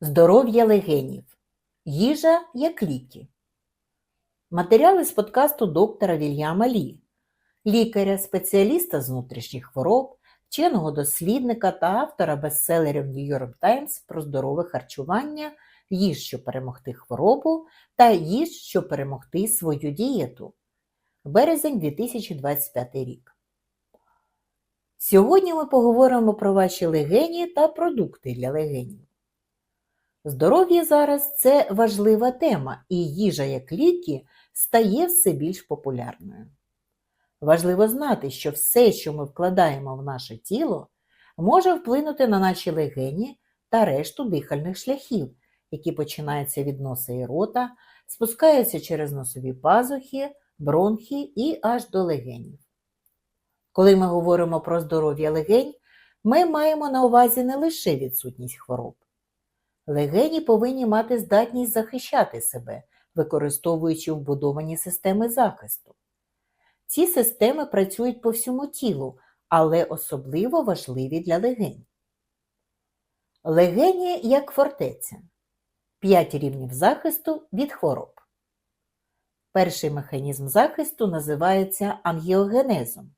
Здоров'я легенів. Їжа як ліки. Матеріали з подкасту доктора Вільяма Лі, лікаря, спеціаліста з внутрішніх хвороб, вченого дослідника та автора бестселерів New York Times про здорове харчування, їж, щоб перемогти хворобу та їж, щоб перемогти свою дієту. Березень 2025 рік. Сьогодні ми поговоримо про ваші легені та продукти для легенів. Здоров'я зараз це важлива тема, і їжа як ліки стає все більш популярною. Важливо знати, що все, що ми вкладаємо в наше тіло, може вплинути на наші легені та решту дихальних шляхів, які починаються від носа і рота, спускаються через носові пазухи, бронхи і аж до легенів. Коли ми говоримо про здоров'я легень, ми маємо на увазі не лише відсутність хвороб. Легені повинні мати здатність захищати себе, використовуючи вбудовані системи захисту. Ці системи працюють по всьому тілу, але особливо важливі для легень. Легені як фортеця. 5 рівнів захисту від хвороб. Перший механізм захисту називається ангіогенезом.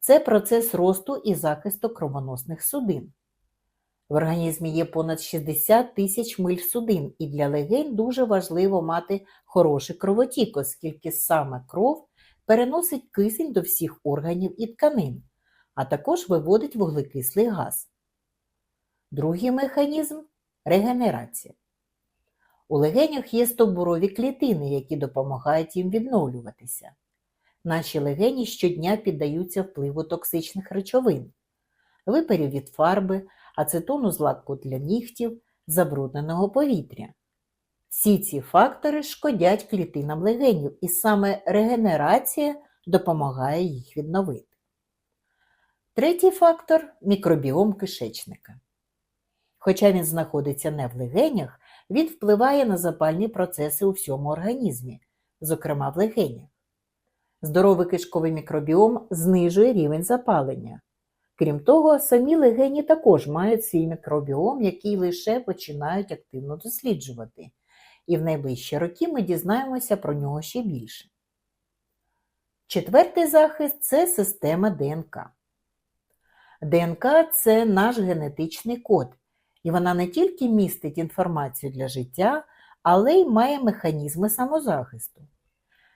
Це процес росту і захисту кровоносних судин. В організмі є понад 60 тисяч миль судин, і для легень дуже важливо мати хороший кровотік, оскільки саме кров переносить кисень до всіх органів і тканин, а також виводить вуглекислий газ. Другий механізм регенерація. У легенях є стовбурові клітини, які допомагають їм відновлюватися. Наші легені щодня піддаються впливу токсичних речовин, випарів від фарби, ацетону з лаку для нігтів, забрудненого повітря. Всі ці фактори шкодять клітинам легенів, і саме регенерація допомагає їх відновити. Третій фактор мікробіом кишечника. Хоча він знаходиться не в легенях, він впливає на запальні процеси у всьому організмі, зокрема в легенях. Здоровий кишковий мікробіом знижує рівень запалення. Крім того, самі легені також мають свій мікробіом, який лише починають активно досліджувати, і в найближчі роки ми дізнаємося про нього ще більше. Четвертий захист це система ДНК. ДНК це наш генетичний код, і вона не тільки містить інформацію для життя, але й має механізми самозахисту.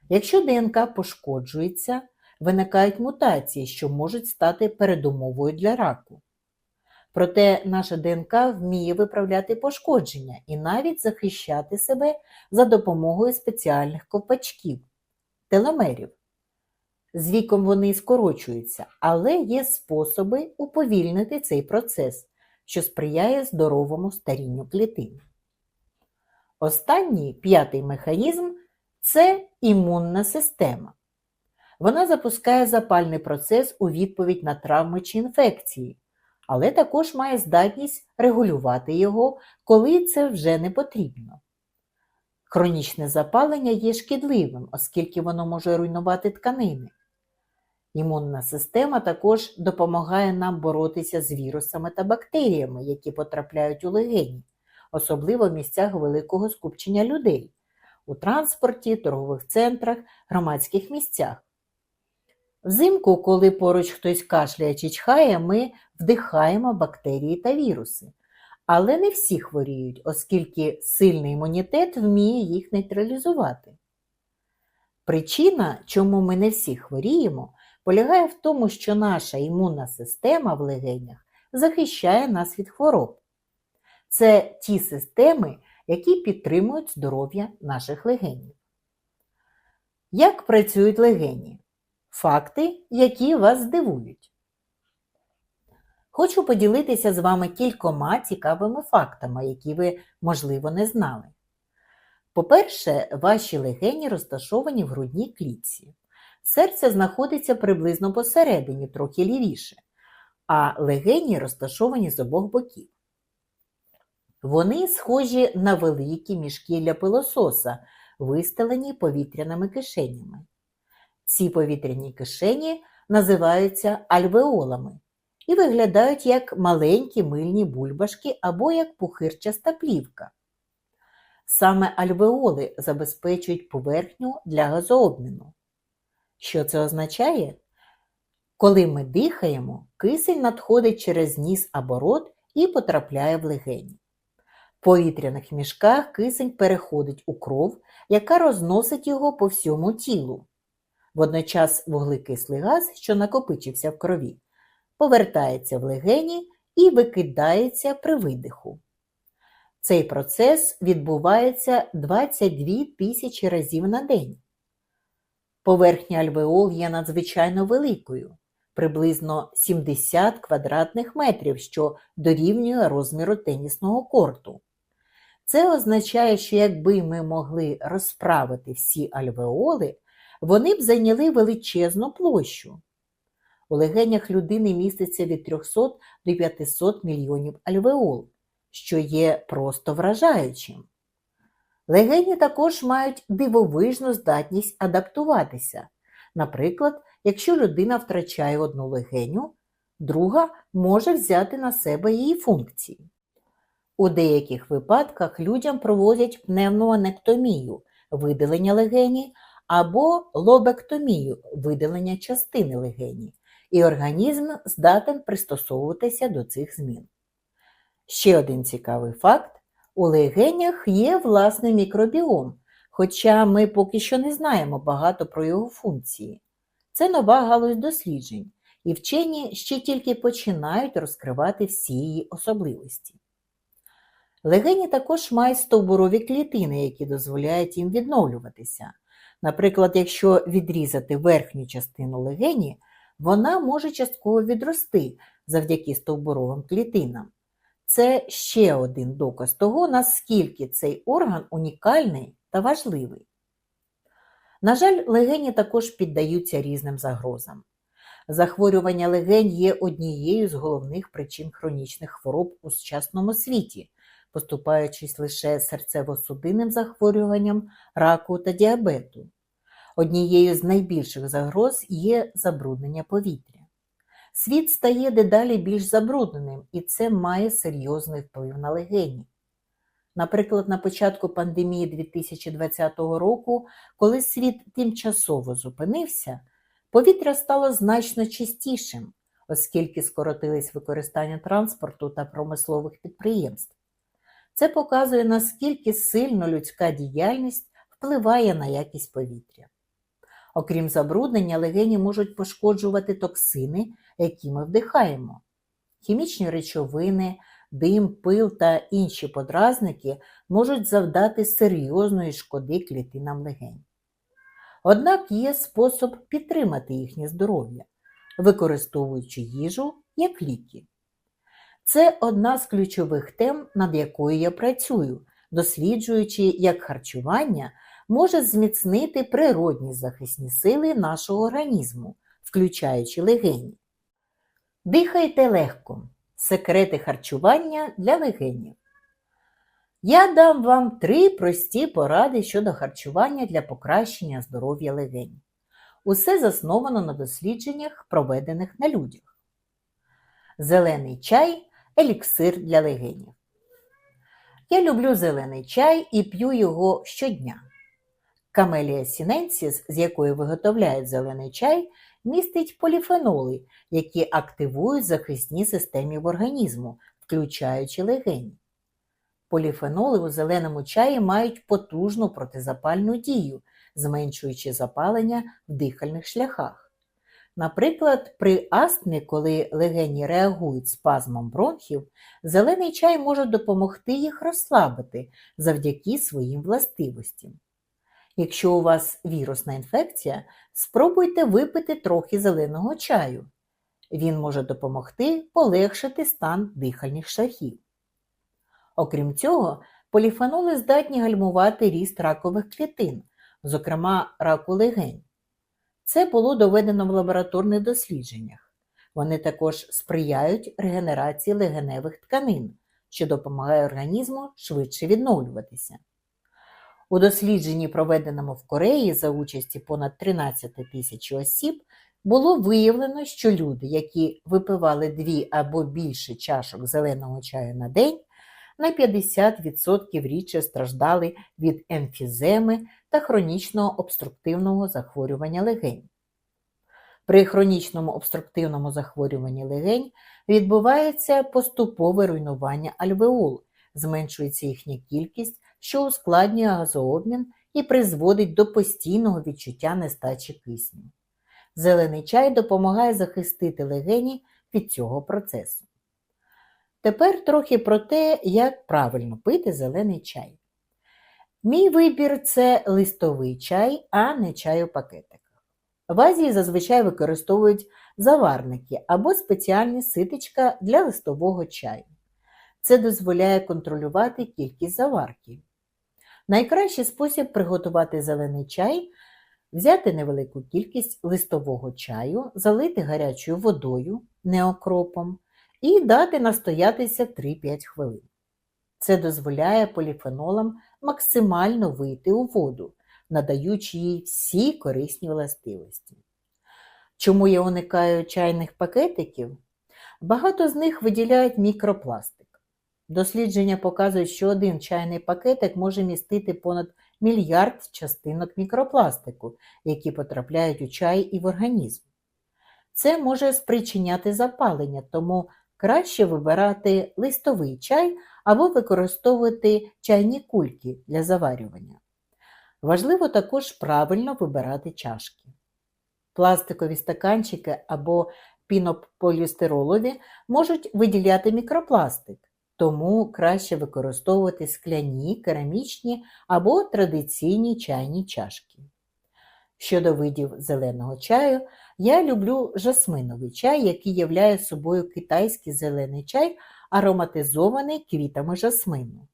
Якщо ДНК пошкоджується, виникають мутації, що можуть стати передумовою для раку. Проте наша ДНК вміє виправляти пошкодження і навіть захищати себе за допомогою спеціальних ковпачків теломерів. З віком вони скорочуються, але є способи уповільнити цей процес, що сприяє здоровому старінню клітин. Останній п'ятий механізм це імунна система. Вона запускає запальний процес у відповідь на травми чи інфекції, але також має здатність регулювати його, коли це вже не потрібно. Хронічне запалення є шкідливим, оскільки воно може руйнувати тканини. Імунна система також допомагає нам боротися з вірусами та бактеріями, які потрапляють у легені, особливо в місцях великого скупчення людей у транспорті, торгових центрах, громадських місцях. Взимку, коли поруч хтось кашляє чи чхає, ми вдихаємо бактерії та віруси. Але не всі хворіють, оскільки сильний імунітет вміє їх нейтралізувати. Причина, чому ми не всі хворіємо, полягає в тому, що наша імунна система в легенях захищає нас від хвороб. Це ті системи, які підтримують здоров'я наших легенів. Як працюють легені? Факти, які вас здивують. Хочу поділитися з вами кількома цікавими фактами, які ви, можливо, не знали. По-перше, ваші легені розташовані в грудній клітці. Серце знаходиться приблизно посередині, трохи лівіше, а легені розташовані з обох боків. Вони схожі на великі мішки для пилососа, вистелені повітряними кишенями. Ці повітряні кишені називаються альвеолами, і виглядають як маленькі мильні бульбашки або як пухирчаста плівка. Саме альвеоли забезпечують поверхню для газообміну. Що це означає? Коли ми дихаємо, кисень надходить через ніс або рот і потрапляє в легені. В повітряних мішках кисень переходить у кров, яка розносить його по всьому тілу. Водночас вуглекислий газ, що накопичився в крові, повертається в легені і викидається при видиху. Цей процес відбувається 22 тисячі разів на день. Поверхня альвеол є надзвичайно великою, приблизно 70 квадратних метрів, що дорівнює розміру тенісного корту. Це означає, що якби ми могли розправити всі альвеоли, вони б зайняли величезну площу. У легенях людини міститься від 300 до 500 мільйонів альвеол, що є просто вражаючим. Легені також мають дивовижну здатність адаптуватися. Наприклад, якщо людина втрачає одну легеню, друга може взяти на себе її функції. У деяких випадках людям проводять пневмоанектомію видалення легені або лобектомію видалення частини легені, і організм здатен пристосовуватися до цих змін. Ще один цікавий факт: у легенях є власний мікробіом, хоча ми поки що не знаємо багато про його функції. Це нова галузь досліджень, і вчені ще тільки починають розкривати всі її особливості. Легені також мають стовбурові клітини, які дозволяють їм відновлюватися. Наприклад, якщо відрізати верхню частину легені, вона може частково відрости завдяки стовбуровим клітинам. Це ще один доказ того, наскільки цей орган унікальний та важливий. На жаль, легені також піддаються різним загрозам. Захворювання легень є однією з головних причин хронічних хвороб у сучасному світі, поступаючись лише серцево-судинним захворюванням, раку та діабету. Однією з найбільших загроз є забруднення повітря. Світ стає дедалі більш забрудненим, і це має серйозний вплив на легені. Наприклад, на початку пандемії 2020 року, коли світ тимчасово зупинився, повітря стало значно чистішим, оскільки скоротились використання транспорту та промислових підприємств. Це показує, наскільки сильно людська діяльність впливає на якість повітря. Окрім забруднення, легені можуть пошкоджувати токсини, які ми вдихаємо. Хімічні речовини, дим, пил та інші подразники можуть завдати серйозної шкоди клітинам легень. Однак є спосіб підтримати їхнє здоров'я, використовуючи їжу як ліки. Це одна з ключових тем, над якою я працюю, досліджуючи, як харчування може зміцнити природні захисні сили нашого організму, включаючи легені. Дихайте легко. Секрети харчування для легенів. Я дам вам три прості поради щодо харчування для покращення здоров'я легень. Усе засновано на дослідженнях, проведених на людях. Зелений чай еліксир для легенів. Я люблю зелений чай і п'ю його щодня. Камелія сіненсіс, з якої виготовляють зелений чай, містить поліфеноли, які активують захисні системи в організму, включаючи легені. Поліфеноли у зеленому чаї мають потужну протизапальну дію, зменшуючи запалення в дихальних шляхах. Наприклад, при астмі, коли легені реагують спазмом бронхів, зелений чай може допомогти їх розслабити завдяки своїм властивостям. Якщо у вас вірусна інфекція, спробуйте випити трохи зеленого чаю. Він може допомогти полегшити стан дихальних шляхів. Окрім цього, поліфеноли здатні гальмувати ріст ракових клітин, зокрема раку легень. Це було доведено в лабораторних дослідженнях. Вони також сприяють регенерації легеневих тканин, що допомагає організму швидше відновлюватися. У дослідженні, проведеному в Кореї за участі понад 13 тисяч осіб, було виявлено, що люди, які випивали дві або більше чашок зеленого чаю на день, на 50% рідше страждали від емфіземи та хронічного обструктивного захворювання легень. При хронічному обструктивному захворюванні легень відбувається поступове руйнування альвеол, зменшується їхня кількість, що ускладнює газообмін і призводить до постійного відчуття нестачі кисню. Зелений чай допомагає захистити легені від цього процесу. Тепер трохи про те, як правильно пити зелений чай. Мій вибір це листовий чай, а не чай у пакетиках. В Азії зазвичай використовують заварники або спеціальні ситечка для листового чаю. Це дозволяє контролювати кількість заварки. Найкращий спосіб приготувати зелений чай взяти невелику кількість листового чаю, залити гарячою водою, не окропом, і дати настоятися 3-5 хвилин. Це дозволяє поліфенолам максимально вийти у воду, надаючи їй всі корисні властивості. Чому я уникаю чайних пакетиків? Багато з них виділяють мікропластик. Дослідження показують, що один чайний пакетик може містити понад мільярд частинок мікропластику, які потрапляють у чай і в організм. Це може спричиняти запалення, тому краще вибирати листовий чай або використовувати чайні кульки для заварювання. Важливо також правильно вибирати чашки. Пластикові стаканчики або пінополістиролові можуть виділяти мікропластик, тому краще використовувати скляні, керамічні або традиційні чайні чашки. Щодо видів зеленого чаю, я люблю жасминовий чай, який являє собою китайський зелений чай, ароматизований квітами жасмину.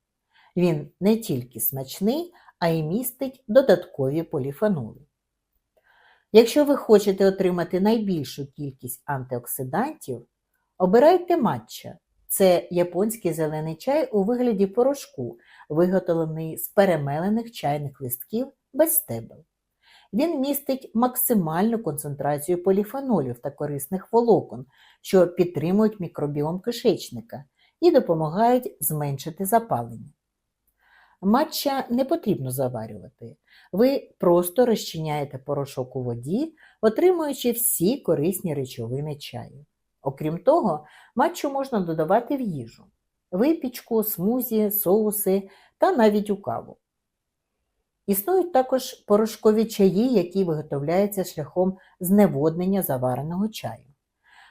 Він не тільки смачний, а й містить додаткові поліфеноли. Якщо ви хочете отримати найбільшу кількість антиоксидантів, обирайте матча. Це японський зелений чай у вигляді порошку, виготовлений з перемелених чайних листків без стебел. Він містить максимальну концентрацію поліфенолів та корисних волокон, що підтримують мікробіом кишечника і допомагають зменшити запалення. Матча не потрібно заварювати. Ви просто розчиняєте порошок у воді, отримуючи всі корисні речовини чаю. Окрім того, матчу можна додавати в їжу, випічку, смузі, соуси та навіть у каву. Існують також порошкові чаї, які виготовляються шляхом зневоднення завареного чаю.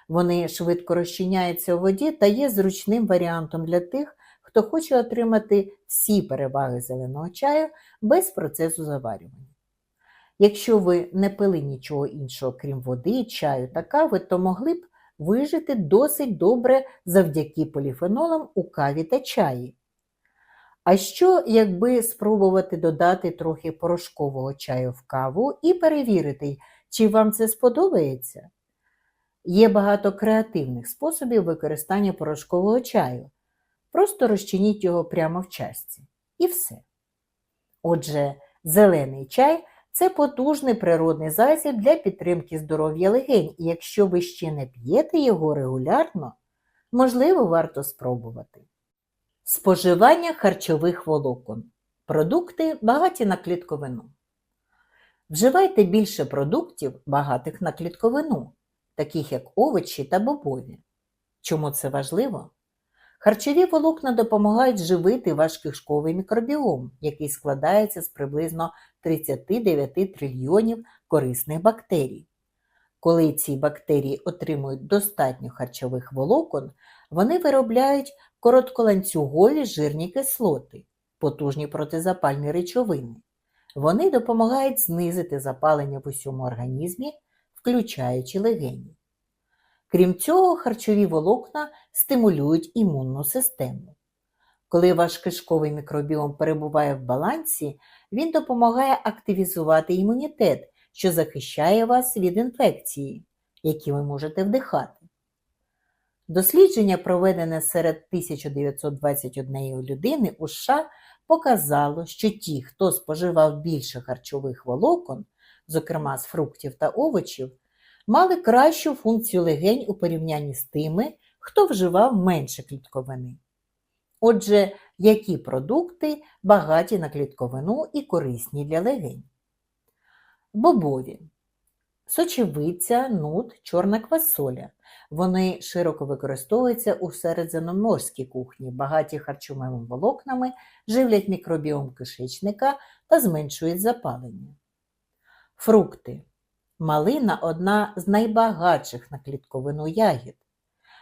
Вони швидко розчиняються у воді та є зручним варіантом для тих, хто хоче отримати всі переваги зеленого чаю без процесу заварювання. Якщо ви не пили нічого іншого, крім води, чаю та кави, то могли б вижити досить добре завдяки поліфенолам у каві та чаї. А що, якби спробувати додати трохи порошкового чаю в каву і перевірити, чи вам це сподобається? Є багато креативних способів використання порошкового чаю. Просто розчиніть його прямо в чашці. І все. Отже, зелений чай це потужний природний засіб для підтримки здоров'я легень, і якщо ви ще не п'єте його регулярно, можливо, варто спробувати. Споживання харчових волокон. Продукти багаті на клітковину. Вживайте більше продуктів, багатих на клітковину, таких як овочі та бобові. Чому це важливо? Харчові волокна допомагають живити ваш кишковий мікробіом, який складається з приблизно 39 трильйонів корисних бактерій. Коли ці бактерії отримують достатньо харчових волокон, вони виробляють коротколанцюгові жирні кислоти, потужні протизапальні речовини. Вони допомагають знизити запалення в усьому організмі, включаючи легені. Крім цього, харчові волокна стимулюють імунну систему. Коли ваш кишковий мікробіом перебуває в балансі, він допомагає активізувати імунітет, що захищає вас від інфекції, які ви можете вдихати. Дослідження, проведене серед 1921 людини у США, показало, що ті, хто споживав більше харчових волокон, зокрема з фруктів та овочів, мали кращу функцію легень у порівнянні з тими, хто вживав менше клітковини. Отже, які продукти багаті на клітковину і корисні для легень? Бобові, сочевиця, нут, чорна квасоля. Вони широко використовуються у середземноморській кухні, багаті харчовими волокнами, живлять мікробіом кишечника та зменшують запалення. Фрукти. Малина одна з найбагатших на клітковину ягід.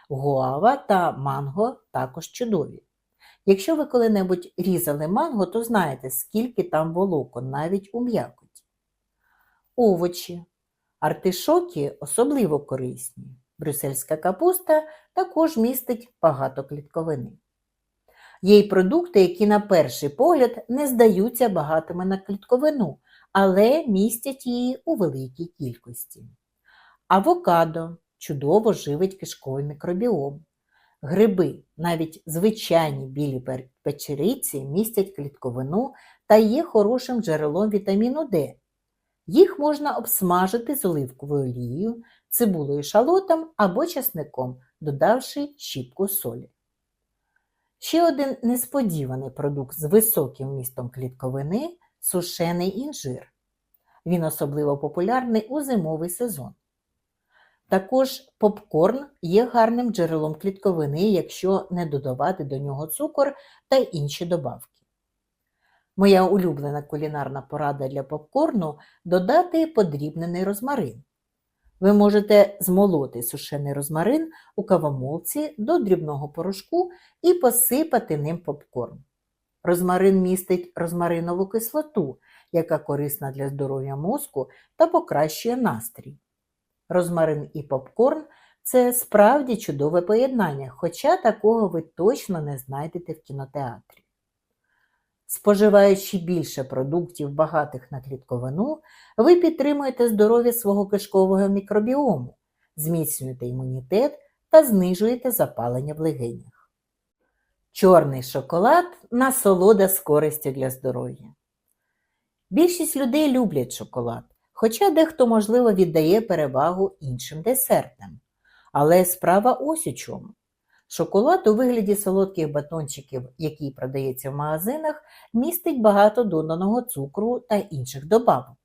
Гуава та манго також чудові. Якщо ви коли-небудь різали манго, то знаєте, скільки там волокон, навіть у м'якоті. Овочі. Артишоки особливо корисні. Брюссельська капуста також містить багато клітковини. Є й продукти, які на перший погляд не здаються багатими на клітковину, але містять її у великій кількості. Авокадо чудово живить кишковий мікробіом. Гриби, навіть звичайні білі печериці, містять клітковину та є хорошим джерелом вітаміну Д. Їх можна обсмажити з оливковою олією, цибулею шалотом або часником, додавши щіпку солі. Ще один несподіваний продукт з високим вмістом клітковини сушений інжир. Він особливо популярний у зимовий сезон. Також попкорн є гарним джерелом клітковини, якщо не додавати до нього цукор та інші добавки. Моя улюблена кулінарна порада для попкорну додати подрібнений розмарин. Ви можете змолоти сушений розмарин у кавомолці до дрібного порошку і посипати ним попкорн. Розмарин містить розмаринову кислоту, яка корисна для здоров'я мозку та покращує настрій. Розмарин і попкорн це справді чудове поєднання, хоча такого ви точно не знайдете в кінотеатрі. Споживаючи більше продуктів, багатих на клітковину, ви підтримуєте здоров'я свого кишкового мікробіому, зміцнюєте імунітет та знижуєте запалення в легенях. Чорний шоколад насолода з користю для здоров'я. Більшість людей люблять шоколад, хоча дехто, можливо, віддає перевагу іншим десертам. Але справа ось у чому. Шоколад у вигляді солодких батончиків, який продається в магазинах, містить багато доданого цукру та інших добавок.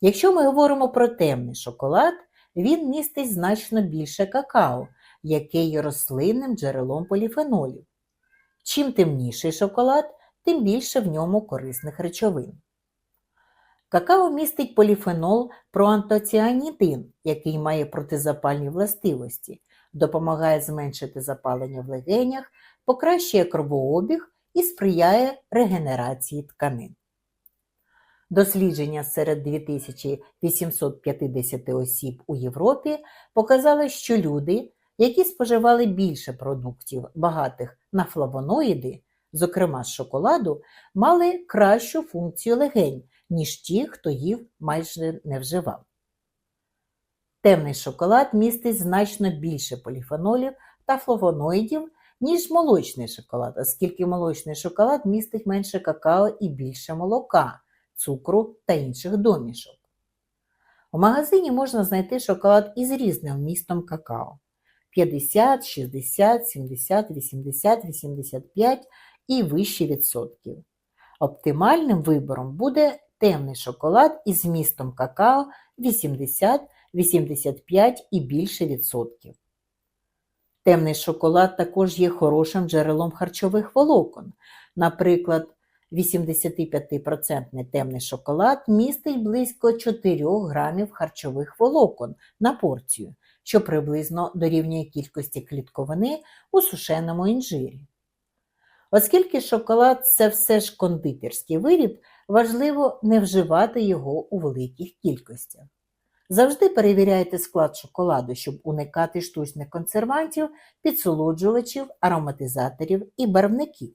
Якщо ми говоримо про темний шоколад, він містить значно більше какао, яке є рослинним джерелом поліфенолів. Чим темніший шоколад, тим більше в ньому корисних речовин. Какао містить поліфенол проантоціанідин, який має протизапальні властивості, допомагає зменшити запалення в легенях, покращує кровообіг і сприяє регенерації тканин. Дослідження серед 2850 осіб у Європі показали, що люди, які споживали більше продуктів, багатих на флавоноїди, зокрема з шоколаду, мали кращу функцію легень, ніж ті, хто їв майже не вживав. Темний шоколад містить значно більше поліфенолів та флавоноїдів, ніж молочний шоколад, оскільки молочний шоколад містить менше какао і більше молока, цукру та інших домішок. У магазині можна знайти шоколад із різним вмістом какао 50, 60, 70, 80, 85 і вищі відсотків. Оптимальним вибором буде темний шоколад із вмістом какао 80, 85 і більше відсотків. Темний шоколад також є хорошим джерелом харчових волокон. Наприклад, 85% темний шоколад містить близько 4 грамів харчових волокон на порцію, що приблизно дорівнює кількості клітковини у сушеному інжирі. Оскільки шоколад це все ж кондитерський виріб, важливо не вживати його у великих кількостях. Завжди перевіряйте склад шоколаду, щоб уникати штучних консервантів, підсолоджувачів, ароматизаторів і барвників.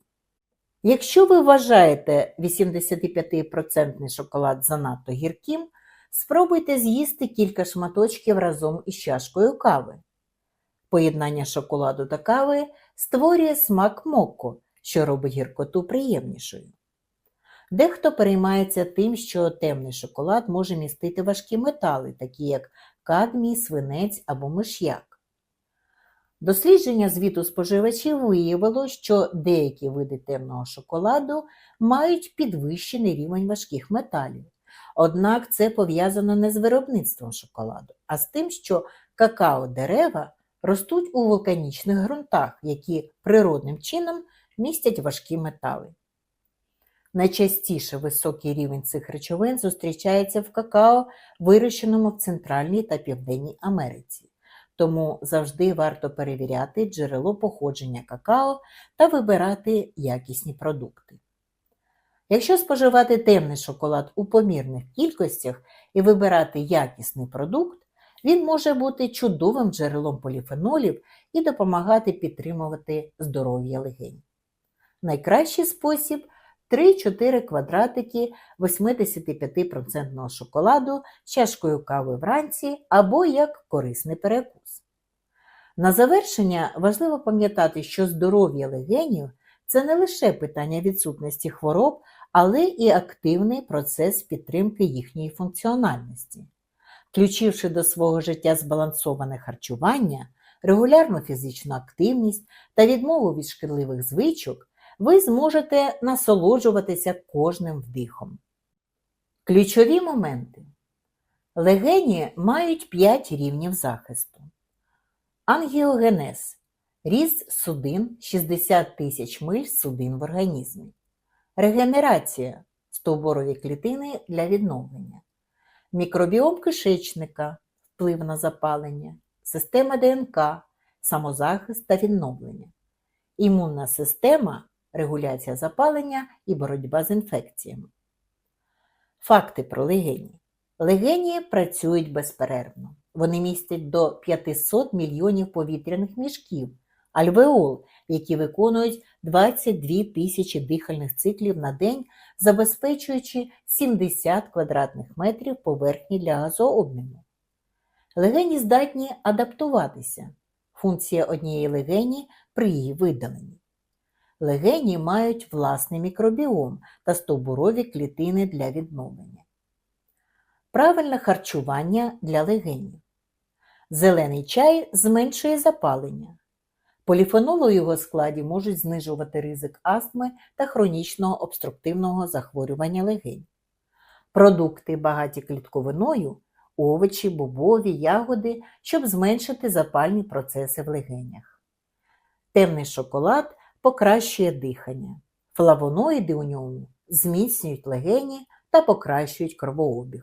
Якщо ви вважаєте 85% шоколад занадто гірким, спробуйте з'їсти кілька шматочків разом із чашкою кави. Поєднання шоколаду та кави створює смак моко, що робить гіркоту приємнішою. Дехто переймається тим, що темний шоколад може містити важкі метали, такі як кадмій, свинець або миш'як. Дослідження звіту споживачів виявило, що деякі види темного шоколаду мають підвищений рівень важких металів. Однак це пов'язано не з виробництвом шоколаду, а з тим, що какао-дерева ростуть у вулканічних ґрунтах, які природним чином містять важкі метали. Найчастіше високий рівень цих речовин зустрічається в какао, вирощеному в Центральній та Південній Америці. Тому завжди варто перевіряти джерело походження какао та вибирати якісні продукти. Якщо споживати темний шоколад у помірних кількостях і вибирати якісний продукт, він може бути чудовим джерелом поліфенолів і допомагати підтримувати здоров'я легень. Найкращий спосіб 3-4 квадратики 85% шоколаду з чашкою кави вранці або як корисний перекус. На завершення важливо пам'ятати, що здоров'я легенів це не лише питання відсутності хвороб, але і активний процес підтримки їхньої функціональності. Включивши до свого життя збалансоване харчування, регулярну фізичну активність та відмову від шкідливих звичок, ви зможете насолоджуватися кожним вдихом. Ключові моменти. Легені мають 5 рівнів захисту. Ангіогенез ріст судин 60 тисяч миль судин в організмі. Регенерація стовборові клітини для відновлення. Мікробіом кишечника вплив на запалення, система ДНК, самозахист та відновлення. Імунна система регуляція запалення і боротьба з інфекціями. Факти про легені. Легені працюють безперервно. Вони містять до 500 мільйонів повітряних мішків, альвеол, які виконують 22 тисячі дихальних циклів на день, забезпечуючи 70 квадратних метрів поверхні для газообміну. Легені здатні адаптуватися. Функція однієї легені при її видаленні. Легені мають власний мікробіом та стовбурові клітини для відновлення. Правильне харчування для легенів. Зелений чай зменшує запалення. Поліфеноли у його складі можуть знижувати ризик астми та хронічного обструктивного захворювання легень. Продукти, багаті клітковиною, овочі, бобові, ягоди, щоб зменшити запальні процеси в легенях. Темний шоколад покращує дихання. Флавоноїди у ньому зміцнюють легені та покращують кровообіг.